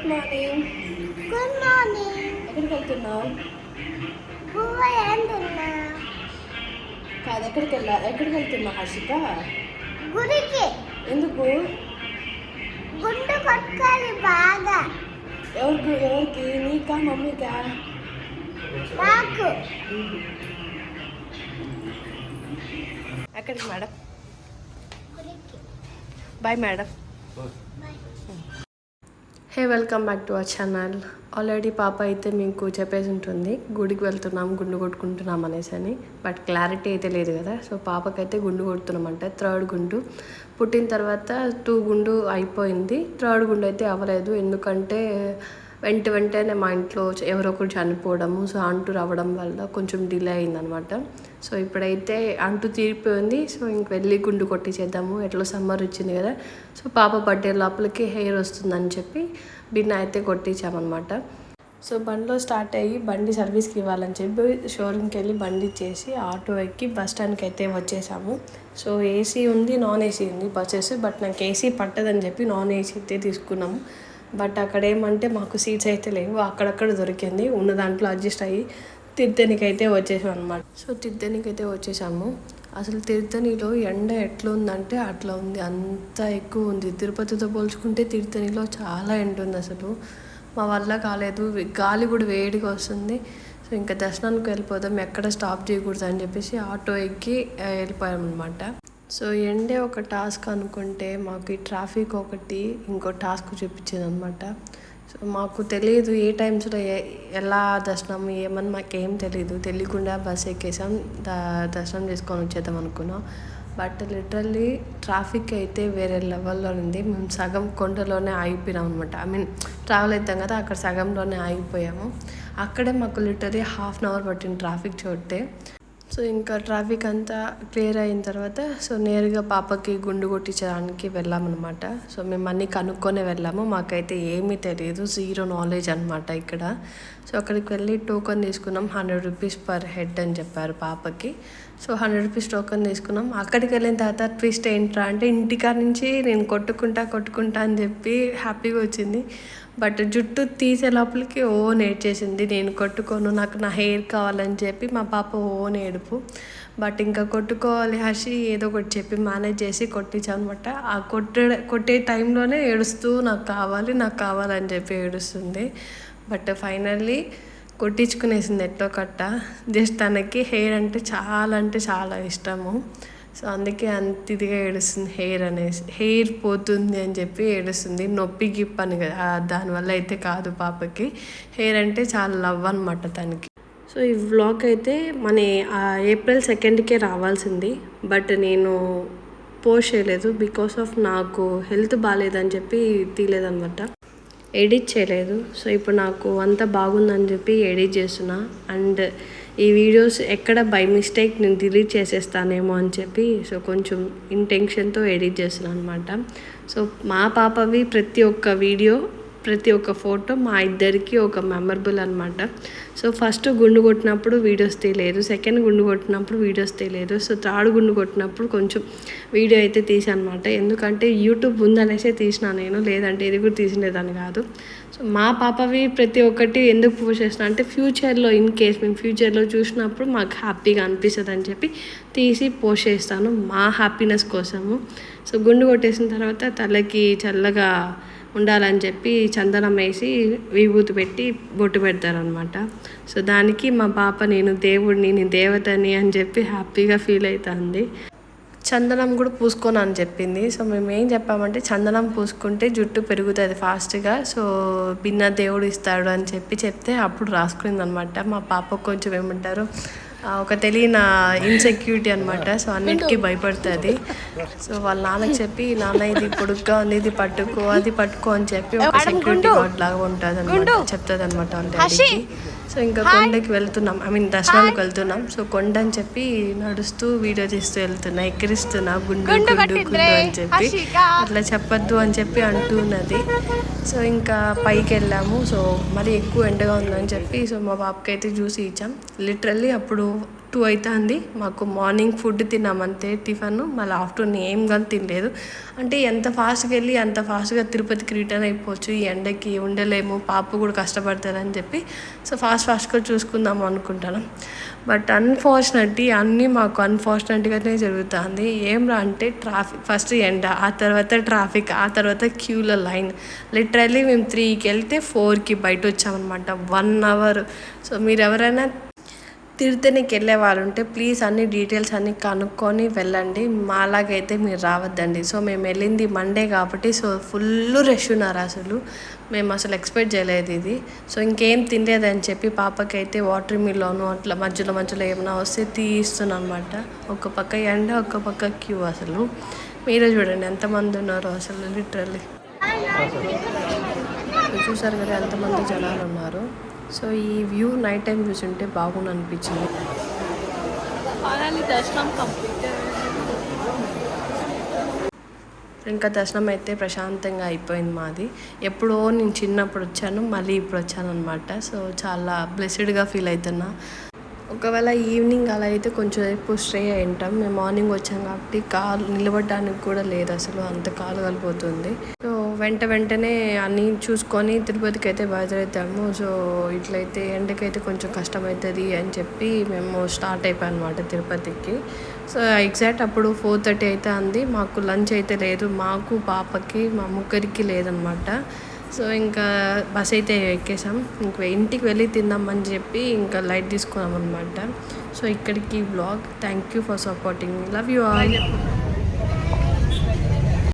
Good morning good morning ఎక్కడికి వెళ్తున్నావు? కాదు ఎక్కడికి వెళ్ళా ఎక్కడికి వెళ్తున్నావు హర్షిక గుడికి. ఎందుకు? గుండు కొట్టుకోవాలి బాగా. ఎవరికి ఎవరికి? నీకా మమ్మీకా? నాకు. ఎక్కడికి madam. Bye madam. Hey welcome back to our channel already పాప అయితే మీకు చెప్పేసి ఉంటుంది గుడికి వెళ్తున్నాం గుండు కొట్టుకుంటున్నాం అనేసి అని బట్ క్లారిటీ అయితే లేదు కదా. సో పాపకైతే గుండు కొడుతున్నామంట థర్డ్ గుండు. పుట్టిన తర్వాత టూ గుండు అయిపోయింది. థర్డ్ గుండు అయితే అవ్వలేదు. ఎందుకంటే వెంట వెంటనే మా ఇంట్లో ఎవరో ఒకరు చనిపోవడము సో అంటు రావడం వల్ల కొంచెం డిలే అయిందనమాట. సో ఇప్పుడైతే అంటు తీరిపోయింది. సో ఇంక వెళ్ళి గుండు కొట్టించేద్దాము ఎట్లా సమ్మర్ వచ్చింది కదా. సో పాప బర్త్డే లోపలికి హెయిర్ వస్తుందని చెప్పి బిన్న అయితే కొట్టించామన్నమాట సో బండిలో స్టార్ట్ అయ్యి బండి సర్వీస్కి ఇవ్వాలని చెప్పి షోరూమ్కి వెళ్ళి బండి ఇచ్చేసి ఆటో ఎక్కి బస్ స్టాండ్కి అయితే వచ్చేసాము. సో ఏసీ ఉంది నాన్ ఏసీ ఉంది బస్సెస్ బట్ నాకు ఏసీ పట్టదని చెప్పి నాన్ ఏసీ అయితే తీసుకున్నాము. బట్ అక్కడ ఏమంటే మాకు సీట్స్ అయితే లేవు. అక్కడక్కడ దొరికింది. ఉన్న దాంట్లో అడ్జస్ట్ అయ్యి తిరుతనికైతే అయితే వచ్చేసాం అనమాట సో తిరుతనికైతే వచ్చేసాము. అసలు తిరుతనిలో ఎండ ఎట్లా ఉందంటే అట్లా ఉంది. అంత ఎక్కువ ఉంది. తిరుపతితో పోల్చుకుంటే తిరుతనిలో చాలా ఎండ ఉంది అసలు. మా వల్ల కాలేదు. గాలి కూడా వేడిగా వస్తుంది. సో ఇంకా దర్శనానికి వెళ్ళిపోదాం. ఎక్కడ స్టాప్ చేయకూడదు అని చెప్పేసి ఆటో ఎక్కి వెళ్ళిపోయాం అనమాట సో ఎండే ఒక టాస్క్ అనుకుంటే మాకు ఈ ట్రాఫిక్ ఒకటి ఇంకో టాస్క్ చూపించింది అనమాట సో మాకు తెలియదు ఏ టైమ్స్లో ఏ- ఎలా దర్శనం ఏమని మాకేం తెలియదు తెలియకుండా బస్ ఎక్కేసాం ద- దర్శనం చేసుకొని వచ్చేద్దాం అనుకున్నాం. బట్ లిటరల్లీ ట్రాఫిక్ అయితే వేరే లెవెల్లో ఉంది. మేము సగం కొండలోనే ఆగిపోయినాం అనమాట ఐ మీన్ ట్రావెల్ అవుతాం కదా అక్కడ సగంలోనే ఆగిపోయాము. అక్కడే మాకు లిటరలీ హాఫ్ అన్ అవర్ పట్టింది ట్రాఫిక్ చూడితే సో ఇంకా ట్రాఫిక్ అంతా క్లియర్ అయిన తర్వాత సో నేరుగా పాపకి గుండు కొట్టించడానికి వెళ్ళామన్నమాట. సో మేము అన్నీ కనుక్కొనే వెళ్ళాము. మాకైతే ఏమీ తెలియదు జీరో నాలెడ్జ్ అనమాట ఇక్కడ. సో అక్కడికి వెళ్ళి టోకన్ తీసుకున్నాం హండ్రెడ్ రూపీస్ పర్ హెడ్ అని చెప్పారు పాపకి. సో హండ్రెడ్ రూపీస్ టోకన్ తీసుకున్నాం. అక్కడికి వెళ్ళిన తర్వాత ట్విస్ట్ ఏంట్రా అంటే ఇంటికా నుంచి నేను కొట్టుకుంటా కొట్టుకుంటా అని చెప్పి హ్యాపీగా వచ్చింది. బట్ జుట్టు తీసే లోపలికి ఓ నేర్చేసింది నేను కొట్టుకోను నాకు నా హెయిర్ కావాలని చెప్పి మా పాప ఓ ఏడుపు. బట్ ఇంకా కొట్టుకోవాలి హర్షి ఏదో ఒకటి చెప్పి మేనేజ్ చేసి కొట్టించానమాట. ఆ కొట్టే కొట్టే టైంలోనే ఏడుస్తూ నాకు కావాలి నాకు కావాలని చెప్పి ఏడుస్తుంది. బట్ ఫైనల్లీ కొట్టించుకునేసింది ఎట్టో కట్ట. జస్ట్ తనకి హెయిర్ అంటే చాలా అంటే చాలా ఇష్టము. సో అందుకే అంత ఇదిగా ఏడుస్తుంది హెయిర్ అనేసి. హెయిర్ పోతుంది అని చెప్పి ఏడుస్తుంది. నొప్పి గిప్ అని కదా దానివల్ల అయితే కాదు పాపకి. హెయిర్ అంటే చాలా లవ్ అనమాట తనకి. సో ఈ వ్లాగ్ అయితే మన ఆ ఏప్రిల్ సెకండ్కే రావాల్సింది. బట్ నేను పోస్ట్ చేయలేదు బికాస్ ఆఫ్ నాకు హెల్త్ బాగాలేదని చెప్పి తీయలేదన్నమాట. ఎడిట్ చేయలేదు. సో ఇప్పుడు నాకు అంత బాగుందని చెప్పి ఎడిట్ చేస్తున్నా. అండ్ ఈ వీడియోస్ ఎక్కడ బై మిస్టేక్ నేను డిలీట్ చేసేస్తానేమో అని చెప్పి సో కొంచెం ఇంటెన్షన్తో ఎడిట్ చేస్తున్నాను అనమాట సో మా పాపవి ప్రతి ఒక్క వీడియో ప్రతి ఒక్క ఫోటో మా ఇద్దరికి ఒక మెమరబుల్ అనమాట సో ఫస్ట్ గుండు కొట్టినప్పుడు వీడియోస్ తీయలేదు. సెకండ్ గుండు కొట్టినప్పుడు వీడియోస్ తీయలేదు. సో థర్డ్ గుండు కొట్టినప్పుడు కొంచెం వీడియో అయితే తీసానమాట ఎందుకంటే యూట్యూబ్ ఉందనేసే తీసిన నేను. లేదంటే ఇది కూడా తీసినదాన్ని కాదు. సో మా పాపవి ప్రతి ఒక్కటి ఎందుకు పోస్ట్ చేసిన అంటే ఫ్యూచర్లో ఇన్ కేస్ మేము ఫ్యూచర్లో చూసినప్పుడు మాకు హ్యాపీగా అనిపిస్తుంది అని చెప్పి తీసి పోస్ట్ చేస్తాను మా హ్యాపీనెస్ కోసము. సో గుండు కొట్టేసిన తర్వాత తలకి చల్లగా ఉండాలని చెప్పి చందనం వేసి విభూతి పెట్టి బొట్టు పెడతారనమాట సో దానికి మా పాప నేను దేవుడిని నేను దేవతని అని చెప్పి హ్యాపీగా ఫీల్ అవుతుంది చందనం కూడా పూసుకోను అని చెప్పింది. సో మేము ఏం చెప్పామంటే చందనం పూసుకుంటే జుట్టు పెరుగుతుంది ఫాస్ట్గా సో బిన్న దేవుడు ఇస్తాడు అని చెప్పి చెప్తే అప్పుడు రాసుకుంది అనమాట మా పాప కొంచెం ఏమంటారు ఒక తెలియని ఇన్సెక్యూరిటీ అనమాట సో అన్నిటికీ భయపడుతుంది. సో వాళ్ళ నాన్నకి చెప్పి నాన్న ఇది పొడుగ్గా ఉంది ఇది పట్టుకో అది పట్టుకో అని చెప్పి ఒక సెక్యూరిటీ గార్డ్ లాగా ఉంటుంది అనమాట చెప్తుంది అనమాట వాళ్ళ సో ఇంకా కొండకి వెళ్తున్నాం. ఐ మీన్ దర్శనానికి వెళ్తున్నాం. సో కొండ అని చెప్పి నడుస్తూ వీడియో తీస్తూ వెళ్తున్నా ఎక్కిరిస్తున్నా గుండు గుండు గుండు అని చెప్పి. అట్లా చెప్పొద్దు అని చెప్పి అంటున్నది. సో ఇంకా పైకి వెళ్ళాము. సో మరి ఎక్కువ ఎండగా ఉందని చెప్పి సో మా బాబుకి అయితే జ్యూస్ ఇచ్చాం. లిటరల్లీ అప్పుడు టూ అవుతుంది మాకు మార్నింగ్ ఫుడ్ తిన్నామంతే టిఫిన్. మళ్ళీ ఆఫ్టర్నూన్ ఏం కానీ తినలేదు. అంటే ఎంత ఫాస్ట్గా వెళ్ళి అంత ఫాస్ట్గా తిరుపతికి రిటర్న్ అయిపోవచ్చు. ఈ ఎండకి ఉండలేము. పాప కూడా కష్టపడతారని చెప్పి సో ఫాస్ట్ ఫాస్ట్గా చూసుకుందాం అనుకుంటాను బట్ అన్ఫార్చునేట్లీ అన్నీ మాకు అన్ఫార్చునేట్గానే జరుగుతుంది. ఏం రా అంటే ట్రాఫిక్ ఫస్ట్ ఎండ ఆ తర్వాత ట్రాఫిక్ ఆ తర్వాత క్యూల లైన్. లిటరల్లీ మేము త్రీకి వెళ్తే ఫోర్కి బయట వచ్చామన్నమాట వన్ అవర్. సో మీరు ఎవరైనా తిరుతనికి వెళ్ళే వాళ్ళు ఉంటే ప్లీజ్ అన్ని డీటెయిల్స్ అన్ని కనుక్కొని వెళ్ళండి. మాలాగైతే మీరు రావద్దండి. సో మేము వెళ్ళింది మండే కాబట్టి సో ఫుల్ రష్ ఉన్నారు అసలు. మేము అసలు ఎక్స్పెక్ట్ చేయలేదు ఇది. సో ఇంకేం తినలేదని చెప్పి పాపకైతే వాటర్ మిల్లోను అట్లా మధ్యలో మధ్యలో ఏమైనా వస్తే తీస్తున్నాను అనమాట ఒక పక్క ఎండ ఒక పక్క క్యూ అసలు. మీరే చూడండి ఎంతమంది ఉన్నారో అసలు లిటరల్లీ చూసారు కదా ఎంతమంది జనాలు ఉన్నారు. సో ఈ వ్యూ నైట్ టైం చూసుంటే బాగుండు అనిపించింది. ఇంకా దర్శనం అయితే ప్రశాంతంగా అయిపోయింది మాది. ఎప్పుడో నేను చిన్నప్పుడు వచ్చాను మళ్ళీ ఇప్పుడు వచ్చాను అనమాట సో చాలా బ్లెస్డ్గా ఫీల్ అవుతున్నా ఒకవేళ ఈవినింగ్ అలా అయితే కొంచెం సేపు స్టే అయి ఉంటాం. మేము మార్నింగ్ వచ్చాం కాబట్టి కాలు నిలబడడానికి కూడా లేదు అసలు అంత కాలు కలిపోతుంది. వెంట వెంటనే అన్నీ చూసుకొని తిరుపతికి అయితే బయలుదేరుతాము. సో ఇట్లయితే ఎండకైతే కొంచెం కష్టమవుతుంది అని చెప్పి మేము స్టార్ట్ అయిపోయాం అనమాట తిరుపతికి. సో ఎగ్జాక్ట్ అప్పుడు ఫోర్ థర్టీ అయితే అంది మాకు లంచ్ అయితే లేదు. మాకు పాపకి మా ముగ్గురికి లేదనమాట సో ఇంకా బస్ అయితే ఎక్కేసాం. ఇంకా ఇంటికి వెళ్ళి తిందామని చెప్పి ఇంకా లైట్ తీసుకున్నాం అనమాట సో ఇక్కడికి blog thank you for supporting love you all